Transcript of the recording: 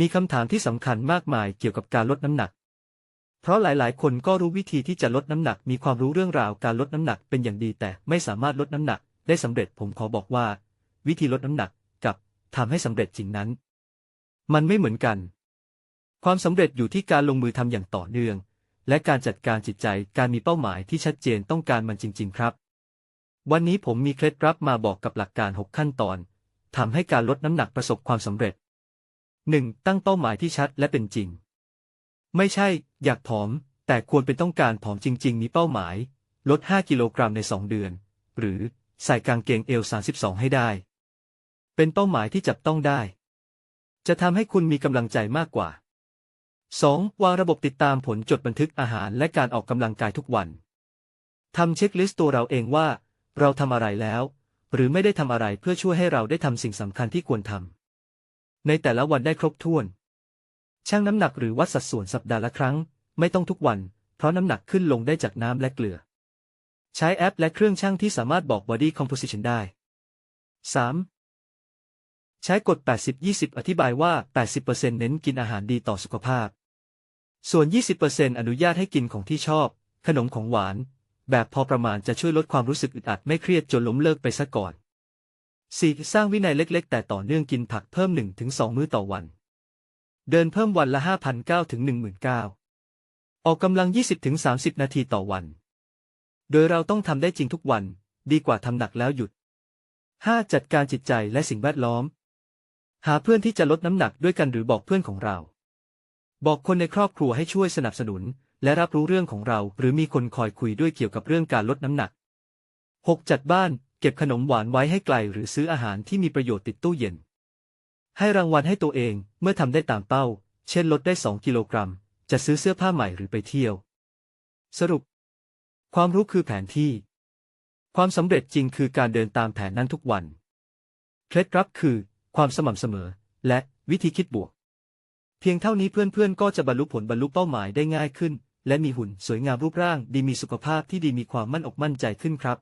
มีคำถามที่สำคัญมากมายเกี่ยวกับการลดน้ำหนัก เพราะหลายๆ คนก็รู้วิธีที่จะลดน้ำหนัก มีความรู้เรื่องราวการลดน้ำหนักเป็นอย่างดี แต่ไม่สามารถลดน้ำหนัก ได้สำเร็จผมขอบอกว่า วิธีลดน้ำหนักกับทำให้สำเร็จจริงนั้น มันไม่เหมือนกัน ความสำเร็จอยู่ที่การลงมือทำอย่างต่อเนื่อง และการจัดการจิตใจการมีเป้าหมายที่ชัดเจนต้องการมันจริง ๆ ครับ วันนี้ผมมีเคล็ดลับมาบอกกับหลักการ 6 ขั้นตอนทำให้การลดน้ำหนักประสบความสำเร็จ 1. ตั้งเป้าหมายที่ชัดและเป็นจริง ไม่ใช่ อยากผอม แต่ควรเป็นต้องการผอมจริง ๆ มีเป้าหมาย ลด 5 กิโลกรัมใน 2 เดือน หรือใส่กางเกงเอว 32 ให้ได้ เป็นเป้าหมายที่จับต้องได้ จะทำให้คุณมีกำลังใจมากกว่า 2. วางระบบติดตามผลจดบันทึกอาหารและการออกกำลังกายทุกวันทำเช็คลิสต์ตัวเราเองว่า เราทำอะไรแล้ว หรือไม่ได้ทำอะไรเพื่อช่วยให้เราได้ทำสิ่งสำคัญที่ควรทำ ในแต่ละวันได้ครบถ้วน ชั่งน้ำหนักหรือวัดสัดส่วนสัปดาห์ละครั้ง ไม่ต้องทุกวัน เพราะน้ำหนักขึ้นลงได้จากน้ำและเกลือ ใช้แอปและเครื่องชั่งที่สามารถบอก body composition ได้ 3. ใช้กฎ 80-20 อธิบายว่า 80%เน้นกินอาหารดีต่อสุขภาพ ส่วน 20%อนุญาตให้กินของที่ชอบ ขนมของหวาน แบบพอประมาณจะช่วยลดความรู้สึกอึดอัดไม่เครียดจนล้มเลิกไปซะก่อน 4. สร้างวินัยเล็ก ๆ แต่ต่อเนื่องกินผักเพิ่ม 1-2 มื้อต่อวัน เดินเพิ่มวันละ 5,900ถึง19,000 ออกกำลัง 20-30 นาทีต่อวัน โดยเราต้องทำได้จริงทุกวัน ดีกว่าทำหนักแล้วหยุด 5. จัดการจิตใจและสิ่งแวดล้อม หาเพื่อนที่จะลดน้ำหนักด้วยกันหรือบอกเพื่อนของเรา บอกคนในครอบครัวให้ช่วยสนับสนุน และรับรู้เรื่องของเรา หรือมีคนคอยคุยด้วยเกี่ยวกับเรื่องการลดน้ำหนัก 6. จัดบ้าน เก็บขนมหวานไว้ให้ไกลหรือซื้ออาหารที่มีประโยชน์ติดตู้เย็น ให้รางวัลให้ตัวเองเมื่อทำได้ตามเป้า เช่นลดได้ 2 กิโลกรัม จะซื้อเสื้อผ้าใหม่หรือไปเที่ยว สรุป ความรู้คือแผนที่ ความสำเร็จจริงคือการเดินตามแผนนั้นทุกวัน เคล็ดลับคือ ความสม่ำเสมอ และวิธีคิดบวก เพียงเท่านี้เพื่อนๆ ก็จะบรรลุผลบรรลุเป้าหมายได้ง่ายขึ้น และมีหุ่นสวยงามรูปร่าง ดีมีสุขภาพที่ดีมีความมั่นอกมั่นใจขึ้นครับ